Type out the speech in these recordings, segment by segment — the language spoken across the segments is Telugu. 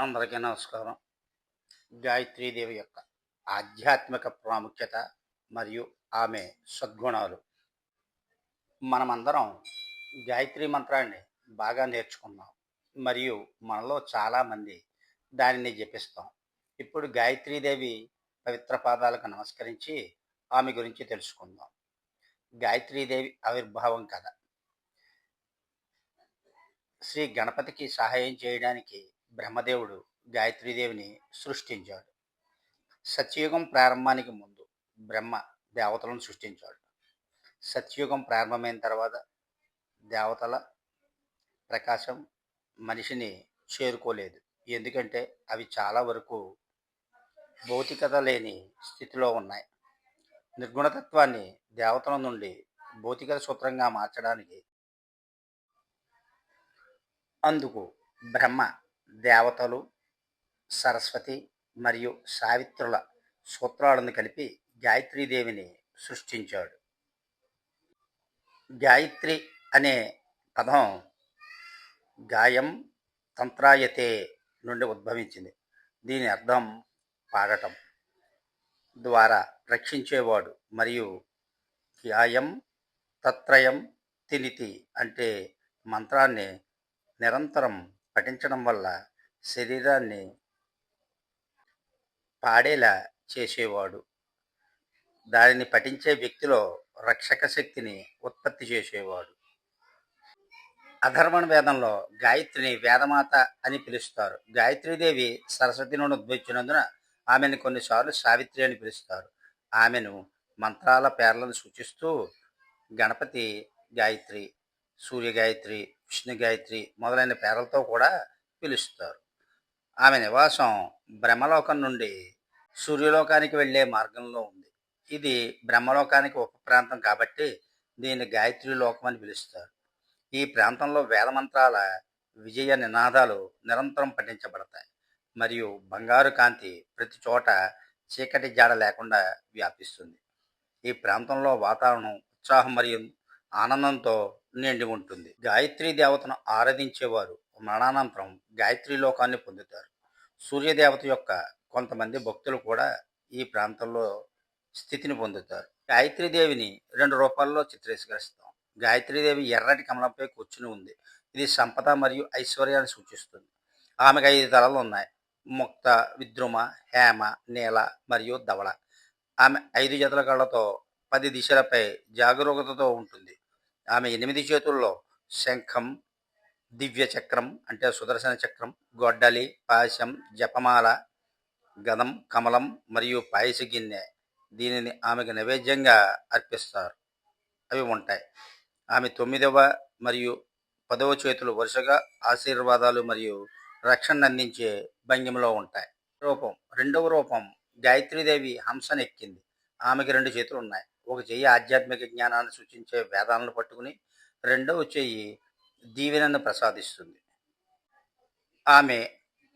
అందరికీ నమస్కారం. గాయత్రీదేవి యొక్క ఆధ్యాత్మిక ప్రాముఖ్యత మరియు ఆమె సద్గుణాలు. మనమందరం గాయత్రి మంత్రాన్ని బాగా నేర్చుకున్నాం. మరియు మనలో చాలామంది దానిని జపిస్తాం. ఇప్పుడు గాయత్రీదేవి పవిత్ర పాదాలకు నమస్కరించి ఆమె గురించి తెలుసుకుందాం. గాయత్రీదేవి ఆవిర్భావం కథ. శ్రీ గణపతికి సహాయం చేయడానికి బ్రహ్మదేవుడు గాయత్రీదేవిని సృష్టించాడు. సత్యయుగం ప్రారంభానికి ముందు బ్రహ్మ దేవతలను సృష్టించాడు. సత్యయుగం ప్రారంభమైన తర్వాత దేవతల ప్రకాశం మనిషిని చేరుకోలేదు. ఎందుకంటే అవి చాలా వరకు భౌతికత లేని స్థితిలో ఉన్నాయి. నిర్గుణతత్వాన్ని దేవతల నుండి భౌతిక సూత్రంగా మార్చడానికి అందుకు బ్రహ్మ దేవతలు సరస్వతి మరియు సావిత్రుల సూత్రాలను కలిపి గాయత్రీదేవిని సృష్టించాడు. గాయత్రి అనే పదం గాయం తంత్రాయతే నుండి ఉద్భవించింది. దీని అర్థం పాడటం ద్వారా రక్షించేవాడు మరియు గాయం తత్రయం తినితి అంటే మంత్రాన్ని నిరంతరం పఠించడం వల్ల శరీరాన్ని పాడేలా చేసేవాడు. దానిని పఠించే వ్యక్తిలో రక్షక శక్తిని ఉత్పత్తి చేసేవాడు. అధర్మణ వేదంలో గాయత్రిని వేదమాత అని పిలుస్తారు. గాయత్రీదేవి సరస్వతి నుండి ఉద్భవించినందున ఆమెను కొన్నిసార్లు సావిత్రి అని పిలుస్తారు. ఆమెను మంత్రాల పేర్లను సూచిస్తూ గణపతి గాయత్రి సూర్య గాయత్రి విష్ణు గాయత్రి మొదలైన పేర్లతో కూడా పిలుస్తారు. ఆమె నివాసం బ్రహ్మలోకం నుండి సూర్యలోకానికి వెళ్ళే మార్గంలో ఉంది. ఇది బ్రహ్మలోకానికి ఉప ప్రాంతం కాబట్టి దీన్ని గాయత్రి లోకం అని పిలుస్తారు. ఈ ప్రాంతంలో వేదమంత్రాల విజయ నినాదాలు నిరంతరం పఠించబడతాయి మరియు బంగారు కాంతి ప్రతి చోట చీకటి జాడ లేకుండా వ్యాపిస్తుంది. ఈ ప్రాంతంలో వాతావరణం ఉత్సాహం మరియు ఆనందంతో నిండి ఉంటుంది. గాయత్రీ దేవతను ఆరాధించేవారు మరణానంతరం గాయత్రి లోకాన్ని పొందుతారు. సూర్యదేవత యొక్క కొంతమంది భక్తులు కూడా ఈ ప్రాంతంలో స్థితిని పొందుతారు. గాయత్రీదేవిని రెండు రూపాల్లో చిత్రీకరిస్తాం. గాయత్రీదేవి ఎర్రటి కమలంపై కూర్చుని ఉంది. ఇది సంపద మరియు ఐశ్వర్యాన్ని సూచిస్తుంది. ఆమెకు ఐదు తలలు ఉన్నాయి. ముక్త విద్రుమ హేమ నీల మరియు ధవళ. ఆమె ఐదు జతల కళ్ళతో పది దిశలపై జాగరూకతతో ఉంటుంది. ఆమె ఎనిమిది చేతుల్లో శంఖం దివ్య చక్రం అంటే సుదర్శన చక్రం గొడ్డలి పాశం జపమాల గదం కమలం మరియు పాయస గిన్నె. దీనిని ఆమెకు నైవేద్యంగా అర్పిస్తారు. అవి ఉంటాయి. ఆమె తొమ్మిదవ మరియు పదవ చేతులు వరుసగా ఆశీర్వాదాలు మరియు రక్షణ అందించే భంగిమలో ఉంటాయి. రూపం రెండవ రూపం గాయత్రీదేవి హంసను ఎక్కింది. ఆమెకి రెండు చేతులు ఉన్నాయి. ఒక చెయ్యి ఆధ్యాత్మిక జ్ఞానాన్ని సూచించే వేదాలను పట్టుకుని రెండవ చెయ్యి దీవెనను ప్రసాదిస్తుంది. ఆమె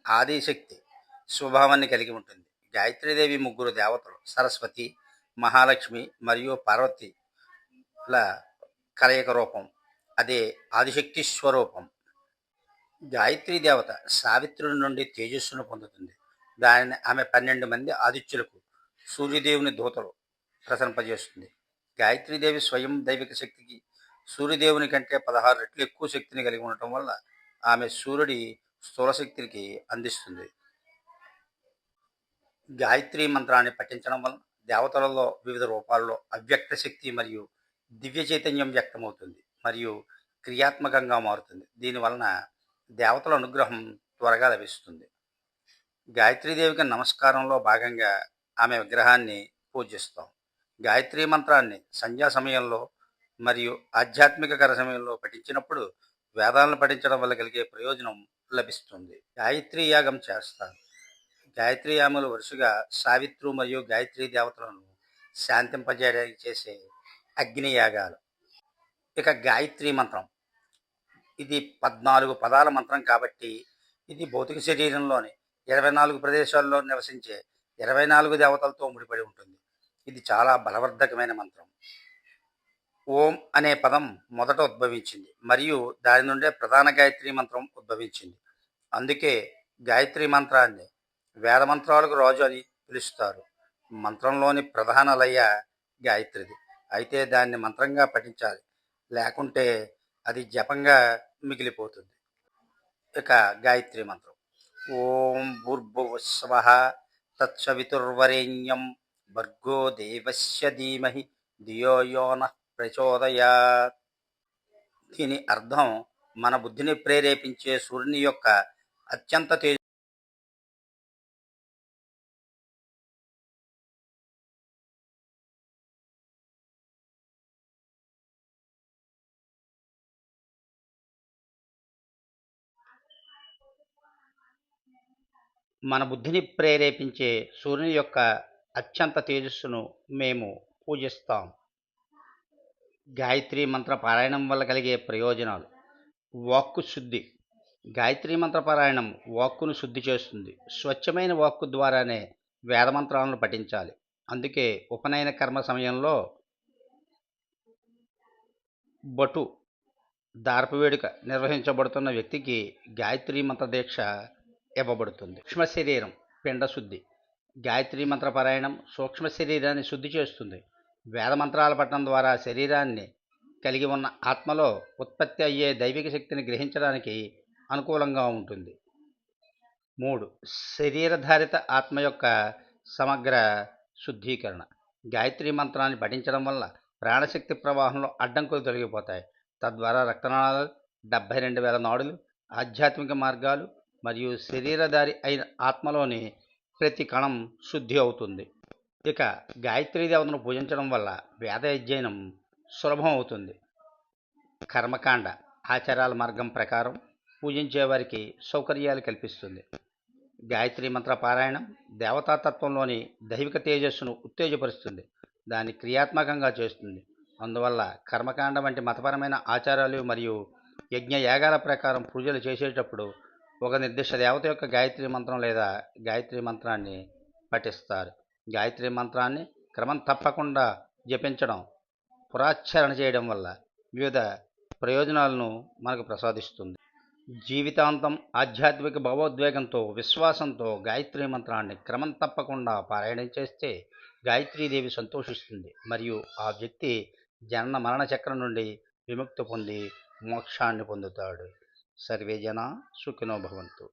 ఆదిశక్తి స్వభావాన్ని కలిగి ఉంటుంది. గాయత్రీదేవి ముగ్గురు దేవతలు సరస్వతి మహాలక్ష్మి మరియు పార్వతిల కలయిక రూపం. అదే ఆదిశక్తి స్వరూపం. గాయత్రీ దేవత సావిత్రుడి నుండి తేజస్సును పొందుతుంది. దానిని ఆమె పన్నెండు మంది ఆదిత్యులకు సూర్యదేవుని దూతలు ప్రసరింపజేస్తుంది. గాయత్రీదేవి స్వయం దైవిక శక్తికి సూర్యదేవుని కంటే పదహారు రెట్లు ఎక్కువ శక్తిని కలిగి ఉండటం వల్ల ఆమె సూర్యుడి స్థూల శక్తికి అందిస్తుంది. గాయత్రి మంత్రాన్ని పఠించడం వలన దేవతలలో వివిధ రూపాల్లో అవ్యక్త శక్తి మరియు దివ్య చైతన్యం వ్యక్తమవుతుంది మరియు క్రియాత్మకంగా మారుతుంది. దీనివలన దేవతల అనుగ్రహం త్వరగా లభిస్తుంది. గాయత్రీదేవికి నమస్కారంలో భాగంగా ఆమె విగ్రహాన్ని పూజిస్తాం. గాయత్రి మంత్రాన్ని సంధ్యా సమయంలో మరియు ఆధ్యాత్మిక కర సమయంలో పఠించినప్పుడు వేదాలను పఠించడం వల్ల కలిగే ప్రయోజనం లభిస్తుంది. గాయత్రి యాగం చేస్తారు గాయత్రి యాములు వరుసగా సావిత్రు మరియు గాయత్రి దేవతలను శాంతింపజేయడానికి చేసే అగ్ని యాగాలు. ఇక గాయత్రి మంత్రం. ఇది పద్నాలుగు పదాల మంత్రం కాబట్టి ఇది భౌతిక శరీరంలోని ఇరవై నాలుగు ప్రదేశాల్లో నివసించే ఇరవై నాలుగు దేవతలతో ముడిపడి ఉంటుంది. ఇది చాలా బలవర్ధకమైన మంత్రం. ఓం అనే పదం మొదట ఉద్భవించింది మరియు దాని నుండే ప్రధాన గాయత్రి మంత్రం ఉద్భవించింది. అందుకే గాయత్రి మంత్రాన్ని వేద మంత్రాలకు రాజు అని పిలుస్తారు. మంత్రంలోని ప్రధాన లయ గాయత్రిది. అయితే దాన్ని మంత్రంగా పఠించాలి. లేకుంటే అది జపంగా మిగిలిపోతుంది. ఇక గాయత్రి మంత్రం. ఓం భూర్భువస్వ తత్సవితుర్వరేణ్యం భర్గో దేవస్య ధీమహి ధియో యో ప్రచోదయాత్. దీని అర్థం మన బుద్ధిని ప్రేరేపించే సూర్యుని యొక్క అత్యంత తేజ మన బుద్ధిని ప్రేరేపించే సూర్యుని యొక్క అత్యంత తేజస్సును మేము పూజిస్తాం. గాయత్రి మంత్ర పారాయణం వల్ల కలిగే ప్రయోజనాలు. వాక్కు శుద్ధి. గాయత్రి మంత్ర పారాయణం వాక్కును శుద్ధి చేస్తుంది. స్వచ్ఛమైన వాక్కు ద్వారానే వేదమంత్రాలను పఠించాలి. అందుకే ఉపనయన కర్మ సమయంలో బటు దార్పు వేడుక నిర్వహించబడుతున్న వ్యక్తికి గాయత్రి మంత్ర దీక్ష ఇవ్వబడుతుంది. సూక్ష్మ శరీరం పిండ శుద్ధి. గాయత్రి మంత్ర పారాయణం సూక్ష్మ శరీరాన్ని శుద్ధి చేస్తుంది. వేద మంత్రాల పట్టణం ద్వారా శరీరాన్ని కలిగి ఉన్న ఆత్మలో ఉత్పత్తి అయ్యే దైవిక శక్తిని గ్రహించడానికి అనుకూలంగా ఉంటుంది. మూడు శరీరధారిత ఆత్మ యొక్క సమగ్ర శుద్ధీకరణ. గాయత్రి మంత్రాన్ని పఠించడం వల్ల ప్రాణశక్తి ప్రవాహంలో అడ్డంకులు తొలగిపోతాయి. తద్వారా రక్తనాళాలు డెబ్బై రెండు వేల నాడులు ఆధ్యాత్మిక మార్గాలు మరియు శరీరధారి అయిన ఆత్మలోని ప్రతి కణం శుద్ధి అవుతుంది. ఇక గాయత్రీ దేవతను పూజించడం వల్ల వేద అధ్యయనం సులభం అవుతుంది. కర్మకాండ ఆచారాల మార్గం ప్రకారం పూజించే వారికి సౌకర్యాలు కల్పిస్తుంది. గాయత్రి మంత్ర పారాయణం దేవతాతత్వంలోని దైవిక తేజస్సును ఉత్తేజపరుస్తుంది. దాన్ని క్రియాత్మకంగా చేస్తుంది. అందువల్ల కర్మకాండ వంటి మతపరమైన ఆచారాలు మరియు యజ్ఞ యాగాల ప్రకారం పూజలు చేసేటప్పుడు ఒక నిర్దిష్ట దేవత యొక్క గాయత్రి మంత్రం లేదా గాయత్రి మంత్రాన్ని పఠిస్తారు. గాయత్రి మంత్రాన్ని క్రమం తప్పకుండా జపించడం పురాచరణ చేయడం వల్ల వివిధ ప్రయోజనాలను మనకు ప్రసాదిస్తుంది. జీవితాంతం ఆధ్యాత్మిక భావోద్వేగంతో విశ్వాసంతో గాయత్రి మంత్రాన్ని క్రమం తప్పకుండా పారాయణం చేస్తే గాయత్రీదేవి సంతోషిస్తుంది. మరియు ఆ వ్యక్తి జనన మరణ చక్రం నుండి విముక్తి పొంది మోక్షాన్ని పొందుతాడు. సర్వే జన సుఖినో భవంతు.